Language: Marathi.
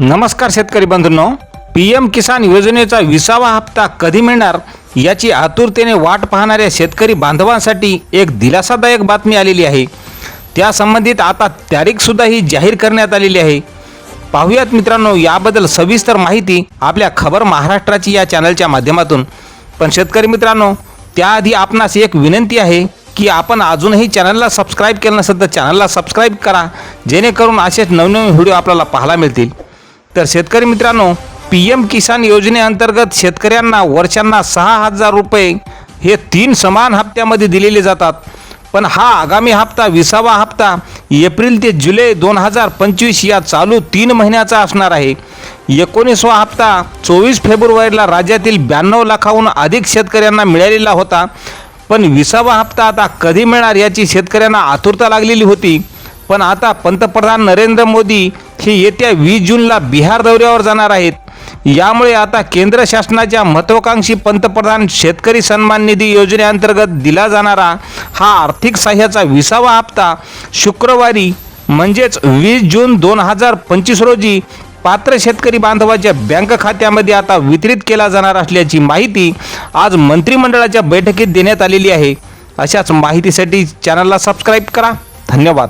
नमस्कार शेतकरी बंधूंनो. पी एम किसान योजनेचा विसावा हप्ता कधी मिळणार? याची आतुरतेने वाट पाहणाऱ्या शेतकरी बांधवांसाठी एक दिलासादायक बातमी आलेली आहे. त्या संबंधित आता तारीखसुद्धा ही जाहीर करण्यात आलेली आहे. पाहुयात मित्रांनो याबद्दल सविस्तर माहिती आपल्या खबर महाराष्ट्राची या चॅनलच्या माध्यमातून. पण शेतकरी मित्रांनो त्याआधी आपणास एक विनंती आहे की आपण अजूनही चॅनलला सबस्क्राईब केलं नसेल तर चॅनलला सबस्क्राईब करा जेणेकरून असेच नवनवीन व्हिडिओ आपल्याला पाहायला मिळतील. तर शेतकरी मित्रांनो पी एम किसान योजनेअंतर्गत शेतकऱ्यांना वर्षांना सहा हजार रुपये हे तीन समान हप्त्यामध्ये दिलेले जातात. पण हा आगामी हप्ता विसावा हप्ता एप्रिल ते जुलै दोन हजार पंचवीस या चालू तीन महिन्याचा असणार आहे. एकोणीसवा हप्ता चोवीस फेब्रुवारीला राज्यातील ब्याण्णव लाखाहून अधिक शेतकऱ्यांना मिळालेला होता. पण विसावा हप्ता आता कधी मिळणार याची शेतकऱ्यांना आतुरता लागलेली होती. पण आता पंतप्रधान नरेंद्र मोदी हे येत्या वीस जूनला बिहार दौऱ्यावर जाणार आहेत. यामुळे आता केंद्र शासनाच्या महत्त्वाकांक्षी पंतप्रधान शेतकरी सन्मान निधी योजनेअंतर्गत दिला जाणारा हा आर्थिक सहाय्याचा विसावा हप्ता शुक्रवारी म्हणजेच वीस जून दोन हजार पंचवीस रोजी पात्र शेतकरी बांधवाच्या बँक खात्यामध्ये आता वितरित केला जाणार असल्याची माहिती आज मंत्रिमंडळाच्या बैठकीत देण्यात आलेली आहे. अशाच माहितीसाठी चॅनलला सबस्क्राईब करा. धन्यवाद.